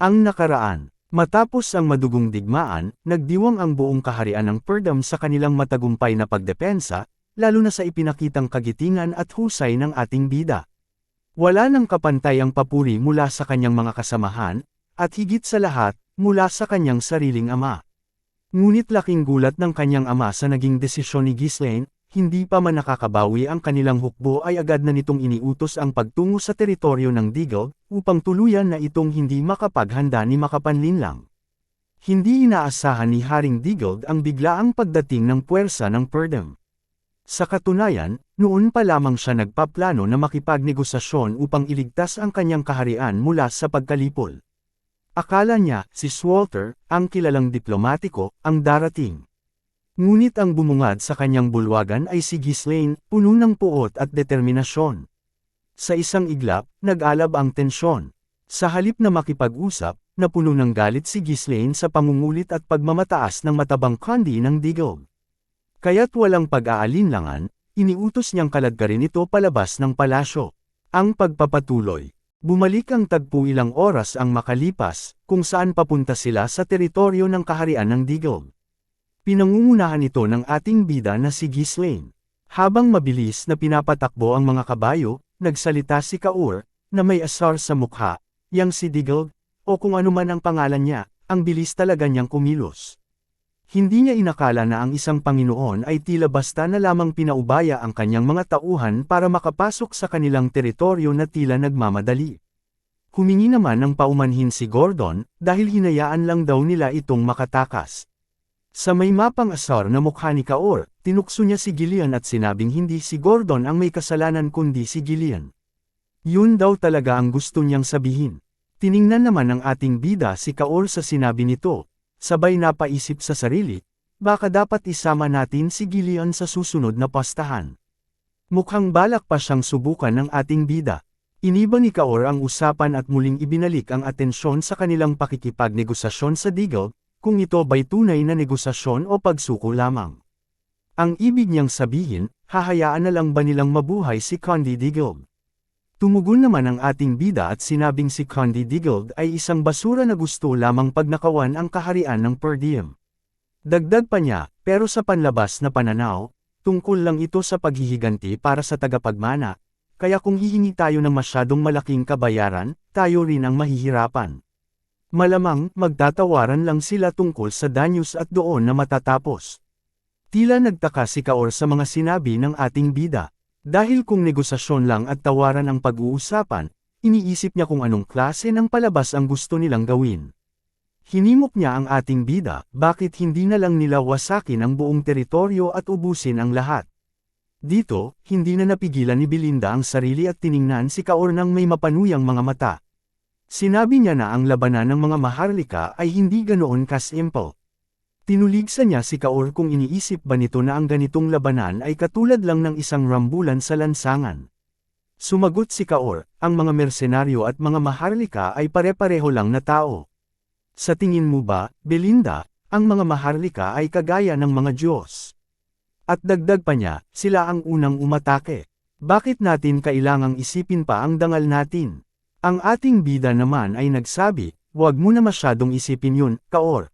Ang nakaraan. Matapos ang madugong digmaan, nagdiwang ang buong kaharian ng Perdam sa kanilang matagumpay na pagdepensa, lalo na sa ipinakitang kagitingan at husay ng ating bida. Wala nang kapantay ang papuri mula sa kanyang mga kasamahan, at higit sa lahat, mula sa kanyang sariling ama. Ngunit laking gulat ng kanyang ama sa naging desisyon ni Ghislaine, hindi pa man nakakabawi ang kanilang hukbo ay agad na nitong iniutos ang pagtungo sa teritoryo ng Deagle, upang tuluyan na itong hindi makapaghanda ni makapanlinlang. Hindi inaasahan ni Haring Deagle ang biglaang pagdating ng puwersa ng Perdem. Sa katunayan, noon pa lamang siya nagpaplano na makipagnegosasyon upang iligtas ang kanyang kaharian mula sa pagkalipol. Akala niya, si Swalter, ang kilalang diplomatiko, ang darating. Ngunit ang bumungad sa kanyang bulwagan ay si Ghislaine, puno ng puot at determinasyon. Sa isang iglap, nag-alab ang tensyon. Sa halip na makipag-usap, napuno ng galit si Ghislaine sa pangungulit at pagmamataas ng matabang kandi ng Diggle. Kaya't walang pag-aalinlangan, iniutos niyang kaladkarin ito palabas ng palasyo. Ang pagpapatuloy. Bumalik ang tagpo ilang oras ang makalipas, kung saan papunta sila sa teritoryo ng kaharian ng Diggle. Pinangungunahan ito ng ating bida na si Ghislaine. Habang mabilis na pinapatakbo ang mga kabayo, nagsalita si Kaur, na may asar sa mukha, yang si Diggle, o kung ano man ang pangalan niya, ang bilis talaga niyang kumilos. Hindi niya inakala na ang isang Panginoon ay tila basta na lamang pinaubaya ang kanyang mga tauhan para makapasok sa kanilang teritoryo na tila nagmamadali. Humingi naman ng paumanhin si Gordon, dahil hinayaan lang daw nila itong makatakas. Sa may mapang asar na mukha ni Kaor, tinukso niya si Gillian at sinabing hindi si Gordon ang may kasalanan kundi si Gillian. Yun daw talaga ang gusto niyang sabihin. Tiningnan naman ng ating bida si Kaor sa sinabi nito, sabay napaisip sa sarili, baka dapat isama natin si Gillian sa susunod na pastahan. Mukhang balak pa siyang subukan ng ating bida. Iniba ni Kaor ang usapan at muling ibinalik ang atensyon sa kanilang pakikipagnegosasyon sa Deagle, kung ito ba'y tunay na negosasyon o pagsuko lamang. Ang ibig niyang sabihin, hahayaan na lang ba nilang mabuhay si Condi Diggold? Tumugon naman ang ating bida at sinabing si Condi Diggold ay isang basura na gusto lamang pagnakawan ang kaharian ng per diem. Dagdag pa niya, pero sa panlabas na pananaw, tungkol lang ito sa paghihiganti para sa tagapagmana, kaya kung hihingi tayo ng masyadong malaking kabayaran, tayo rin ang mahihirapan. Malamang, magtatawaran lang sila tungkol sa danyos at doon na matatapos. Tila nagtaka si Kaor sa mga sinabi ng ating bida. Dahil kung negosasyon lang at tawaran ang pag-uusapan, iniisip niya kung anong klase ng palabas ang gusto nilang gawin. Hinimok niya ang ating bida, bakit hindi na lang nila wasakin ang buong teritoryo at ubusin ang lahat. Dito, hindi na napigilan ni Belinda ang sarili at tiningnan si Kaor ng may mapanuyang mga mata. Sinabi niya na ang labanan ng mga maharlika ay hindi ganoon kasimple. Tinuligsa niya si Kaor kung iniisip ba nito na ang ganitong labanan ay katulad lang ng isang rambulan sa lansangan. Sumagot si Kaor, ang mga mersenaryo at mga maharlika ay pare-pareho lang na tao. Sa tingin mo ba, Belinda, ang mga maharlika ay kagaya ng mga Diyos? At dagdag pa niya, sila ang unang umatake. Bakit natin kailangang isipin pa ang dangal natin? Ang ating bida naman ay nagsabi, huwag mo na masyadong isipin yun, Kaor.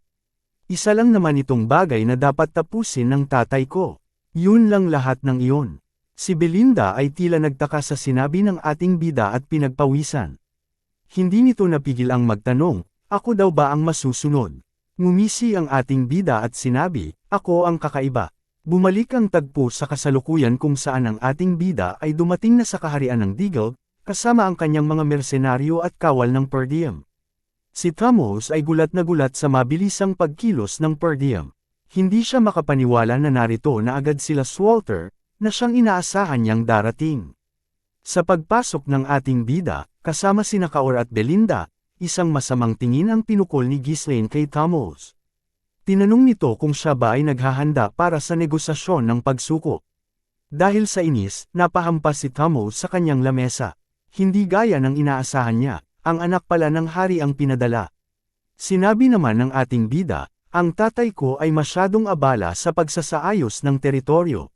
Isa lang naman itong bagay na dapat tapusin ng tatay ko. Yun lang lahat ng iyon. Si Belinda ay tila nagtaka sa sinabi ng ating bida at pinagpawisan. Hindi nito napigil ang magtanong, ako daw ba ang masusunod? Ngumisi ang ating bida at sinabi, ako ang kakaiba. Bumalik ang tagpo sa kasalukuyan kung saan ang ating bida ay dumating na sa kaharian ng Deagle, kasama ang kanyang mga mersenaryo at kawal ng per diem. Si Thamos ay gulat na gulat sa mabilisang pagkilos ng per diem. Hindi siya makapaniwala na narito na agad sila Swalter, na siyang inaasahan niyang darating. Sa pagpasok ng ating bida, kasama si Nakaor at Belinda, isang masamang tingin ang pinukol ni Ghislaine kay Thamos. Tinanong nito kung siya ba ay naghahanda para sa negosasyon ng pagsuko. Dahil sa inis, napahampas si Thamos sa kanyang lamesa. Hindi gaya ng inaasahan niya, ang anak pala ng hari ang pinadala. Sinabi naman ng ating bida, ang tatay ko ay masyadong abala sa pagsasaayos ng teritoryo.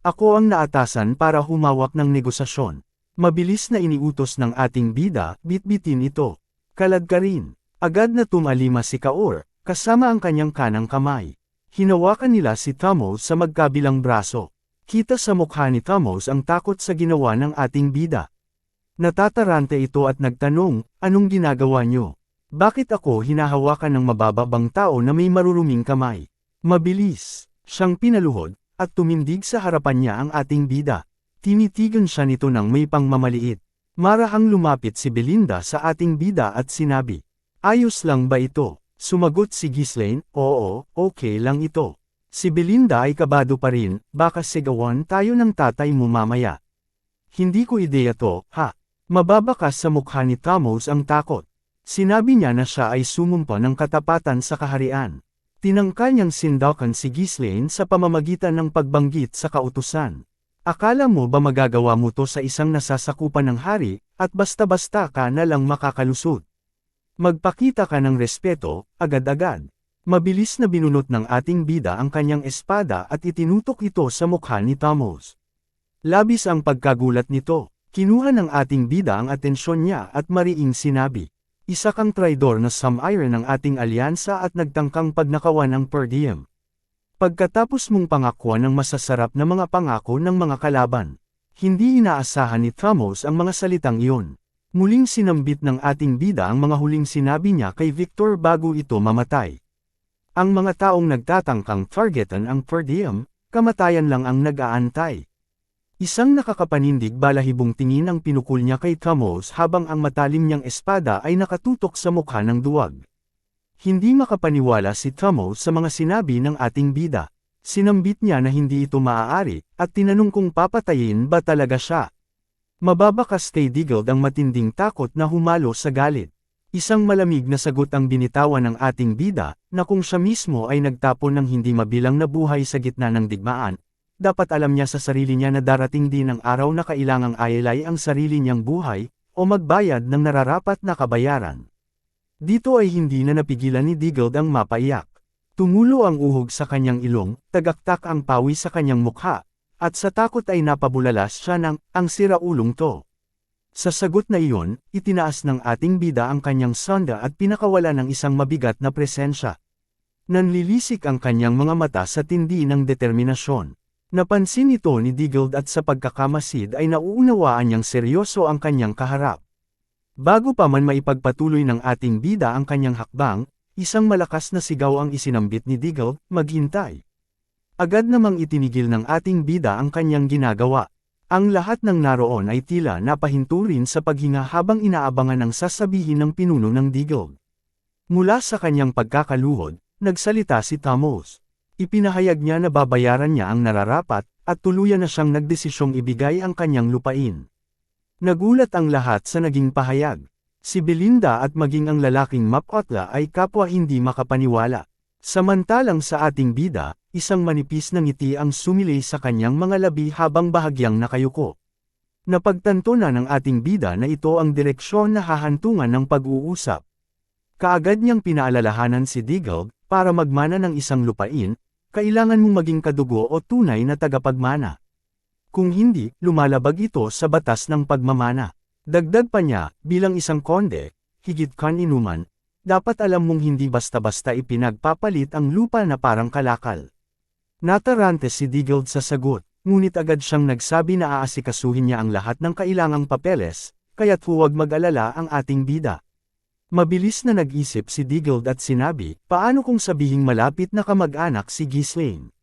Ako ang naatasan para humawak ng negosasyon. Mabilis na iniutos ng ating bida, bitbitin ito. Kalad ka rin. Agad na tumalima si Kaur, kasama ang kanyang kanang kamay. Hinawakan nila si Thamos sa magkabilang braso. Kita sa mukha ni Thamos ang takot sa ginawa ng ating bida. Natatarante ito at nagtanong, anong ginagawa niyo? Bakit ako hinahawakan ng mabababang tao na may maruruming kamay? Mabilis, siyang pinaluhod, at tumindig sa harapan niya ang ating bida. Tinitigan siya nito ng may pangmamaliit. Marahang lumapit si Belinda sa ating bida at sinabi, Ayos lang ba ito? Sumagot si Ghislaine, oo, okay lang ito. Si Belinda ay kabado pa rin, baka sigawan tayo ng tatay mo mamaya. Hindi ko ideya to, ha? Mababakas sa mukha ni Thamos ang takot. Sinabi niya na siya ay sumumpa ng katapatan sa kaharian. Tinangka niyang sindakan si Ghislaine sa pamamagitan ng pagbanggit sa kautusan. Akala mo ba magagawa mo to sa isang nasasakupan ng hari, at basta-basta ka na lang makakalusot? Magpakita ka ng respeto, agad-agad. Mabilis na binunot ng ating bida ang kanyang espada at itinutok ito sa mukha ni Thamos. Labis ang pagkagulat nito. Kinuha ng ating bida ang atensyon niya at mariing sinabi. Isa kang traidor na sum-iron ng ating alyansa at nagtangkang pagnakawan ng per diem. Pagkatapos mong pangakuan ng masasarap na mga pangako ng mga kalaban, hindi inaasahan ni Thamos ang mga salitang iyon. Muling sinambit ng ating bida ang mga huling sinabi niya kay Victor bago ito mamatay. Ang mga taong nagtatangkang targetan ang per diem, kamatayan lang ang nag-aantay. Isang nakakapanindig balahibong tingin ang pinukul niya kay Thamos habang ang matalim niyang espada ay nakatutok sa mukha ng duwag. Hindi makapaniwala si Thamos sa mga sinabi ng ating bida. Sinambit niya na hindi ito maaari, at tinanong kung papatayin ba talaga siya. Mababakas kay Digald ang matinding takot na humalo sa galit. Isang malamig na sagot ang binitawan ng ating bida, na kung siya mismo ay nagtapon ng hindi mabilang na buhay sa gitna ng digmaan, dapat alam niya sa sarili niya na darating din ang araw na kailangang ayalay ang sarili niyang buhay, o magbayad ng nararapat na kabayaran. Dito ay hindi na napigilan ni Digald ang mapaiyak. Tumulo ang uhog sa kanyang ilong, tagaktak ang pawi sa kanyang mukha, at sa takot ay napabulalas siya ng, ang siraulong to. Sa sagot na iyon, itinaas ng ating bida ang kanyang sonda at pinakawala ng isang mabigat na presensya. Nanlilisik ang kanyang mga mata sa tindi ng determinasyon. Napansin ito ni Digald at sa pagkakamasid ay nauunawaan niyang seryoso ang kanyang kaharap. Bago pa man maipagpatuloy ng ating bida ang kanyang hakbang, isang malakas na sigaw ang isinambit ni Digald, maghintay. Agad namang itinigil ng ating bida ang kanyang ginagawa. Ang lahat ng naroon ay tila napahinto rin sa paghinga habang inaabangan ang sasabihin ng pinuno ng Digog. Mula sa kanyang pagkakaluhod, nagsalita si Thamos. Ipinahayag niya na babayaran niya ang nararapat, at tuluyan na siyang nagdesisyong ibigay ang kanyang lupain. Nagulat ang lahat sa naging pahayag. Si Belinda at maging ang lalaking Mapotla ay kapwa hindi makapaniwala. Samantalang sa ating bida, isang manipis na ngiti ang sumili sa kanyang mga labi habang bahagyang nakayuko. Napagtanto na ng ating bida na ito ang direksyon na hahantungan ng pag-uusap. Kaagad niyang pinaalalahanan si Digald, para magmana ng isang lupain, kailangan mong maging kadugo o tunay na tagapagmana. Kung hindi, lumalabag ito sa batas ng pagmamana. Dagdag pa niya, bilang isang konde, higit kan inuman, dapat alam mong hindi basta-basta ipinagpapalit ang lupa na parang kalakal. Natarante si Digald sa sagot, ngunit agad siyang nagsabi na aasikasuhin niya ang lahat ng kailangang papeles, kaya't huwag mag-alala ang ating bida. Mabilis na nag-isip si Digald at sinabi, paano kung sabihing malapit na kamag-anak si Ghislaine?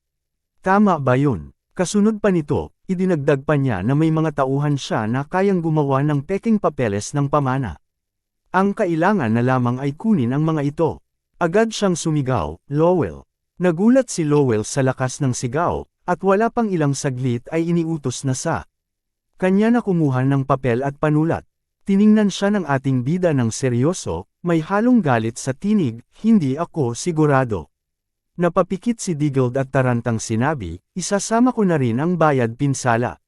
Tama ba yun? Kasunod pa nito, idinagdag pa niya na may mga tauhan siya na kayang gumawa ng peking papeles ng pamana. Ang kailangan na lamang ay kunin ang mga ito. Agad siyang sumigaw, Lowell. Nagulat si Lowell sa lakas ng sigaw, at wala pang ilang saglit ay iniutos na sa. Kanya na kumuha ng papel at panulat. Tiningnan siya ng ating bida ng seryoso, may halong galit sa tinig, hindi ako sigurado. Napapikit si Digald at tarantang sinabi, isasama ko na rin ang bayad pinsala.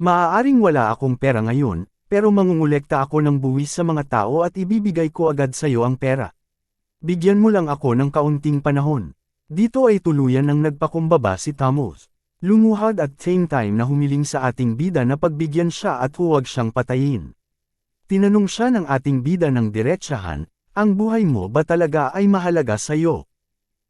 Maaaring wala akong pera ngayon, pero mangungulekta ako ng buwis sa mga tao at ibibigay ko agad sa iyo ang pera. Bigyan mo lang ako ng kaunting panahon. Dito ay tuluyan ng nagpakumbaba si Thamos. Lumuhad at same time na humiling sa ating bida na pagbigyan siya at huwag siyang patayin. Tinanong siya ng ating bida ng diretsahan, ang buhay mo ba talaga ay mahalaga sa iyo?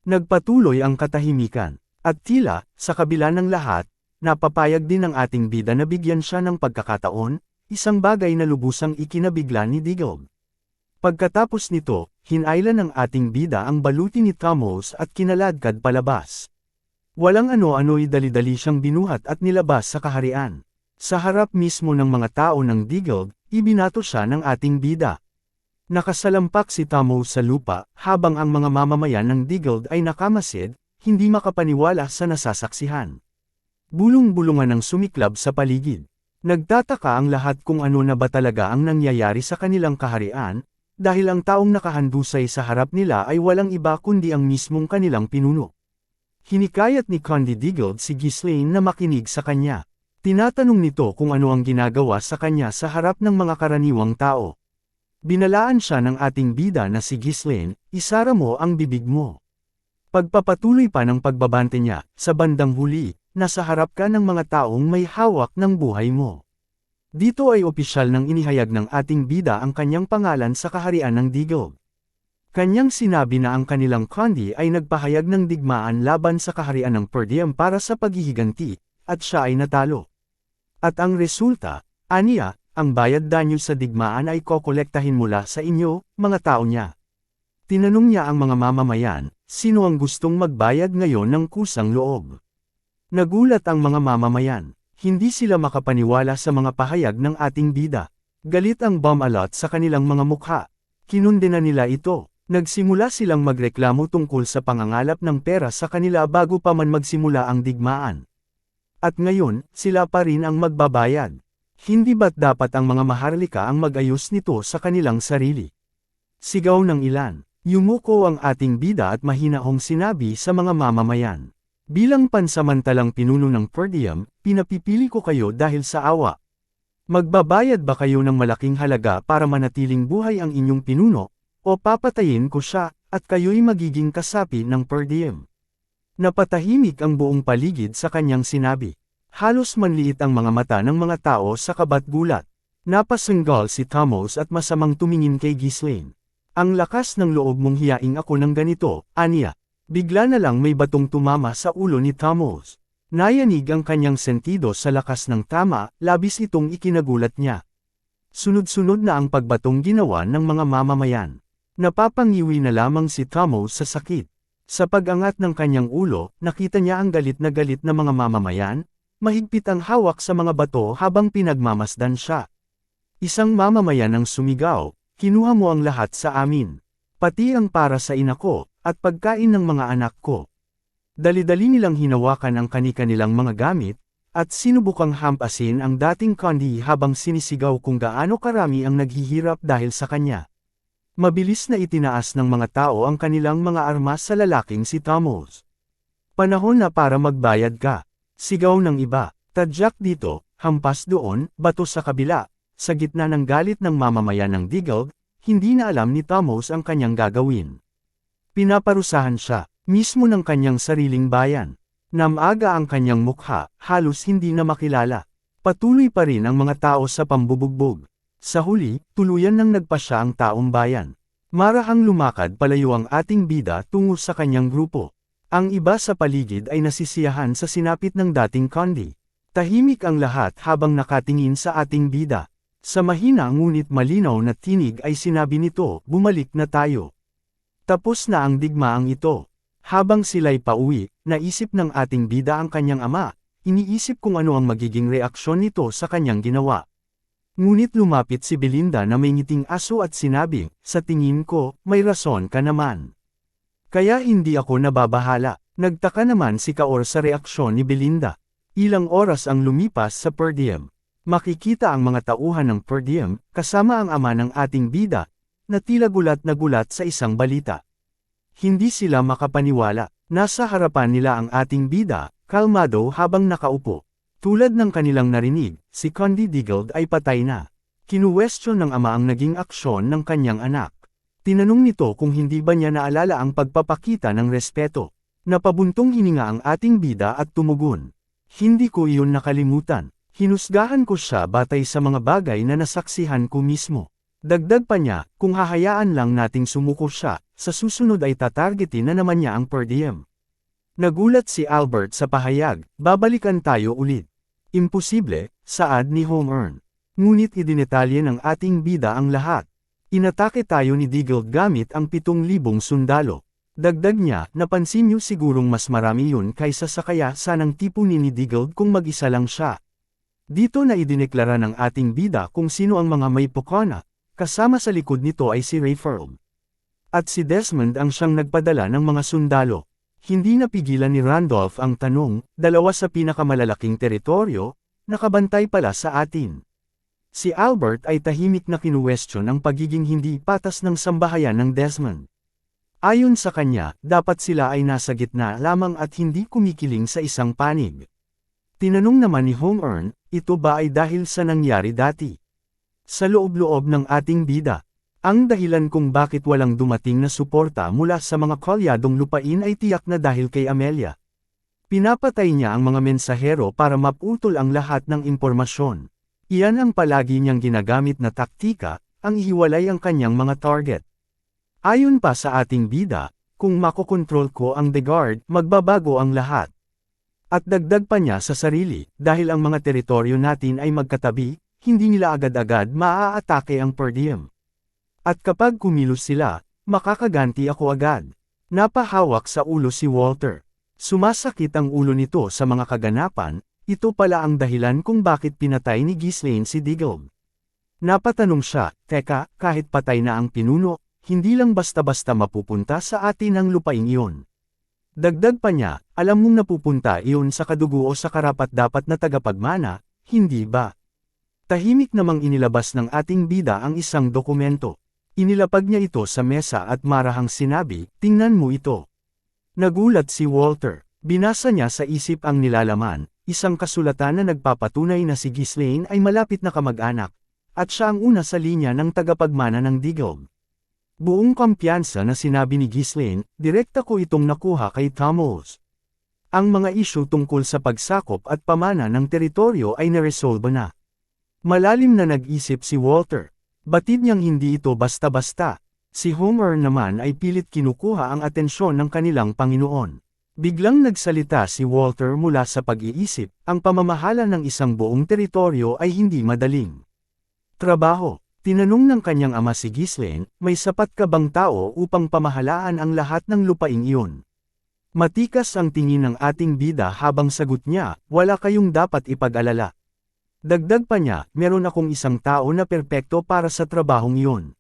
Nagpatuloy ang katahimikan. At tila, sa kabila ng lahat, napapayag din ng ating bida na bigyan siya ng pagkakataon, isang bagay na lubusang ikinabigla ni Diggle. Pagkatapos nito, hinailan ng ating bida ang baluti ni Thomas at kinaladkad palabas. Walang ano-ano'y dali-dali siyang binuhat at nilabas sa kaharian. Sa harap mismo ng mga tao ng Diggle, ibinato siya ng ating bida. Nakasalampak si Thomas sa lupa, habang ang mga mamamayan ng Diggle ay nakamasid, hindi makapaniwala sa nasasaksihan. Bulong-bulungan ang sumiklab sa paligid. Nagtataka ang lahat kung ano na ba talaga ang nangyayari sa kanilang kaharian, dahil ang taong nakahandusay sa harap nila ay walang iba kundi ang mismong kanilang pinuno. Hinikayat ni Condi Diggold si Ghislaine na makinig sa kanya. Tinatanong nito kung ano ang ginagawa sa kanya sa harap ng mga karaniwang tao. Binalaan siya ng ating bida na si Ghislaine, isara mo ang bibig mo. Pagpapatuloy pa ng pagbabante niya, sa bandang huli, nasa harap ka ng mga taong may hawak ng buhay mo. Dito ay opisyal nang inihayag ng ating bida ang kanyang pangalan sa kaharian ng Digog. Kanyang sinabi na ang kanilang kondi ay nagpahayag ng digmaan laban sa kaharian ng Perdium para sa paghihiganti, at siya ay natalo. At ang resulta, aniya, ang bayad danyo sa digmaan ay kokolektahin mula sa inyo, mga tao niya. Tinanong niya ang mga mamamayan, sino ang gustong magbayad ngayon ng kusang loob. Nagulat ang mga mamamayan, hindi sila makapaniwala sa mga pahayag ng ating bida. Galit ang bomb alot sa kanilang mga mukha. Kinundena nila ito. Nagsimula silang magreklamo tungkol sa pangangalap ng pera sa kanila bago pa man magsimula ang digmaan. At ngayon, sila pa rin ang magbabayad. Hindi ba't dapat ang mga maharlika ang mag-ayos nito sa kanilang sarili? Sigaw ng ilan. Yumuko ang ating bida at mahinahong sinabi sa mga mamamayan. Bilang pansamantalang pinuno ng Perdium, pinapipili ko kayo dahil sa awa. Magbabayad ba kayo ng malaking halaga para manatiling buhay ang inyong pinuno, o papatayin ko siya, at kayo'y magiging kasapi ng Perdium? Napatahimik ang buong paligid sa kanyang sinabi. Halos manliit ang mga mata ng mga tao sa kabat-gulat. Napasanggal si Thomas at masamang tumingin kay Ghislaine. Ang lakas ng loob mong hiyaing ako ng ganito, aniya. Bigla na lang may batong tumama sa ulo ni Thomas. Nayanig ang kanyang sentido sa lakas ng tama, labis itong ikinagulat niya. Sunod-sunod na ang pagbatong ginawa ng mga mamamayan. Napapangiwi na lamang si Thomas sa sakit. Sa pag-angat ng kanyang ulo, nakita niya ang galit na galit na mga mamamayan, mahigpit ang hawak sa mga bato habang pinagmamasdan siya. Isang mamamayan ang sumigaw, Kinuha mo ang lahat sa amin. Pati ang para sa ina ko, at pagkain ng mga anak ko. Dali-dali nilang hinawakan ang kanika-nilang mga gamit, at sinubukang hampasin ang dating kondi habang sinisigaw kung gaano karami ang naghihirap dahil sa kanya. Mabilis na itinaas ng mga tao ang kanilang mga armas sa lalaking si Thomas. Panahon na para magbayad ka. Sigaw ng iba, tadyak dito, hampas doon, bato sa kabila, sa gitna ng galit ng mamamayan ng Diggle, hindi na alam ni Thomas ang kanyang gagawin. Pinaparusahan siya, mismo ng kanyang sariling bayan. Namaga ang kanyang mukha, halos hindi na makilala. Patuloy pa rin ang mga tao sa pambubugbog. Sa huli, tuluyan nang nagpasya ang taong bayan. Marahang lumakad palayo ang ating bida tungo sa kanyang grupo. Ang iba sa paligid ay nasisiyahan sa sinapit ng dating kondi. Tahimik ang lahat habang nakatingin sa ating bida. Sa mahina ngunit malinaw na tinig ay sinabi nito, bumalik na tayo. Tapos na ang digmaang ito. Habang sila'y pauwi, naisip ng ating bida ang kanyang ama, iniisip kung ano ang magiging reaksyon nito sa kanyang ginawa. Ngunit lumapit si Belinda na may ngiting aso at sinabi, sa tingin ko, may rason ka naman. Kaya hindi ako nababahala. Nagtaka naman si Kaor sa reaksyon ni Belinda. Ilang oras ang lumipas sa per diem. Makikita ang mga tauhan ng per diem, kasama ang ama ng ating bida, na tila gulat na gulat sa isang balita. Hindi sila makapaniwala, nasa harapan nila ang ating bida, kalmado habang nakaupo. Tulad ng kanilang narinig, si Condi Diggled ay patay na. Kinuwestiyon ng ama ang naging aksyon ng kanyang anak. Tinanong nito kung hindi ba niya naalala ang pagpapakita ng respeto. Napabuntong hininga ang ating bida at tumugon. Hindi ko iyon nakalimutan. Hinusgahan ko siya batay sa mga bagay na nasaksihan ko mismo. Dagdag pa niya, kung hahayaan lang nating sumuko siya, sa susunod ay tatargetin na naman niya ang per diem. Nagulat si Albert sa pahayag, babalikan tayo ulit. Imposible, saad ni Homeearn. Ngunit idinetalye ng ating bida ang lahat. Inatake tayo ni Deagle gamit ang 7,000 sundalo. Dagdag niya, napansin niyo sigurong mas marami yun kaysa sa kaya sanang tipunin ni Deagle kung mag-isa lang siya. Dito na idineklara ng ating bida kung sino ang mga may pokona, kasama sa likod nito ay si Rayford. At si Desmond ang siyang nagpadala ng mga sundalo. Hindi napigilan ni Randolph ang tanong, dalawa sa pinakamalalaking teritoryo, nakabantay pala sa atin. Si Albert ay tahimik na kinuwestiyon ang pagiging hindi patas ng sambahayan ng Desmond. Ayon sa kanya, dapat sila ay nasa gitna lamang at hindi kumikiling sa isang panig. Tinanong naman ni Homeearn, ito ba ay dahil sa nangyari dati? Sa loob-loob ng ating bida, ang dahilan kung bakit walang dumating na suporta mula sa mga kolyadong lupain ay tiyak na dahil kay Amelia. Pinapatay niya ang mga mensahero para maputol ang lahat ng impormasyon. Iyan ang palagi niyang ginagamit na taktika, ang ihiwalay ang kanyang mga target. Ayon pa sa ating bida, kung makokontrol ko ang The Guard, magbabago ang lahat. At dagdag pa niya sa sarili, dahil ang mga teritoryo natin ay magkatabi, hindi nila agad-agad maaatake ang per diem. At kapag kumilos sila, makakaganti ako agad. Napahawak sa ulo si Walter. Sumasakit ang ulo nito sa mga kaganapan, ito pala ang dahilan kung bakit pinatay ni Ghislaine si Diggle. Napatanong siya, teka, kahit patay na ang pinuno, hindi lang basta-basta mapupunta sa atin ang lupaing iyon. Dagdag pa niya, alam mong napupunta iyon sa kadugo o sa karapat-dapat na tagapagmana, hindi ba? Tahimik namang inilabas ng ating bida ang isang dokumento. Inilapag niya ito sa mesa at marahang sinabi, tingnan mo ito. Nagulat si Walter. Binasa niya sa isip ang nilalaman, isang kasulatan na nagpapatunay na si Ghislaine ay malapit na kamag-anak, at siya ang una sa linya ng tagapagmana ng Diggle. Buong kampiyansa na sinabi ni Ghislaine, direkta ko itong nakuha kay Thomas. Ang mga isyu tungkol sa pagsakop at pamana ng teritoryo ay naresolba na. Malalim na nag-isip si Walter. Batid niyang hindi ito basta-basta. Si Homer naman ay pilit kinukuha ang atensyon ng kanilang Panginoon. Biglang nagsalita si Walter mula sa pag-iisip, ang pamamahala ng isang buong teritoryo ay hindi madaling. Trabaho. Tinanong ng kanyang ama si Ghislaine, may sapat ka bang tao upang pamahalaan ang lahat ng lupaing iyon? Matikas ang tingin ng ating bida habang sagot niya, wala kayong dapat ipag-alala. Dagdag pa niya, meron akong isang tao na perpekto para sa trabahong iyon.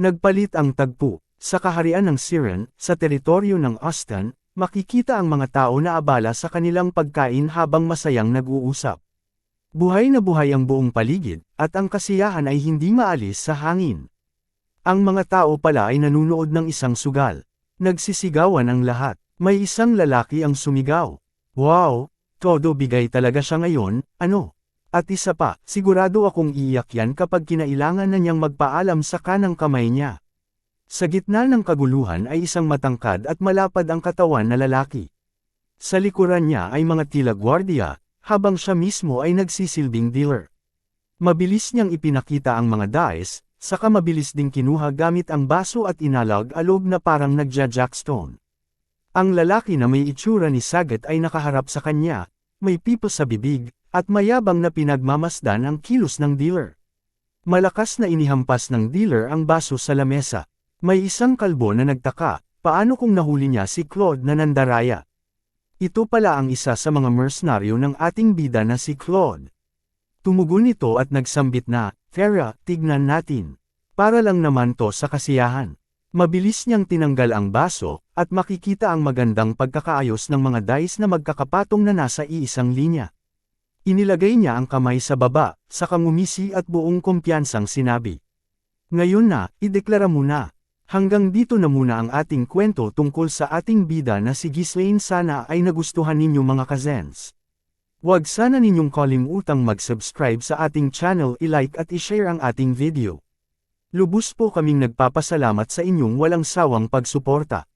Nagpalit ang tagpo. Sa kaharian ng Siren, sa teritoryo ng Austin, makikita ang mga tao na abala sa kanilang pagkain habang masayang nag-uusap. Buhay na buhay ang buong paligid, at ang kasiyahan ay hindi maalis sa hangin. Ang mga tao pala ay nanunood ng isang sugal. Nagsisigawan ang lahat. May isang lalaki ang sumigaw. Wow! Todo bigay talaga siya ngayon, ano? At isa pa, sigurado akong iiyak yan kapag kinailangan na niyang magpaalam sa kanang kamay niya. Sa gitna ng kaguluhan ay isang matangkad at malapad ang katawan na lalaki. Sa likuran niya ay mga tila gwardiya, habang siya mismo ay nagsisilbing dealer. Mabilis niyang ipinakita ang mga dice, saka mabilis ding kinuha gamit ang baso at inalag-alog na parang nagja-jackstone. Ang lalaki na may itsura ni Sagat ay nakaharap sa kanya, may pipo sa bibig, at mayabang na pinagmamasdan ang kilos ng dealer. Malakas na inihampas ng dealer ang baso sa lamesa. May isang kalbo na nagtaka, paano kung nahuli niya si Claude na nandaraya? Ito pala ang isa sa mga mercenaryo ng ating bida na si Claude. Tumugon ito at nagsambit na, Farah, tignan natin. Para lang naman to sa kasiyahan. Mabilis niyang tinanggal ang baso, at makikita ang magandang pagkakaayos ng mga dice na magkakapatong na nasa iisang linya. Inilagay niya ang kamay sa baba, sa kangumisi at buong kumpiyansang sinabi. Ngayon na, ideklara mo na. Hanggang dito na muna ang ating kwento tungkol sa ating bida na si Ghislaine sana ay nagustuhan ninyo mga kazens. Huwag sana ninyong kalimutang mag-subscribe sa ating channel i-like at i-share ang ating video. Lubos po kaming nagpapasalamat sa inyong walang sawang pagsuporta.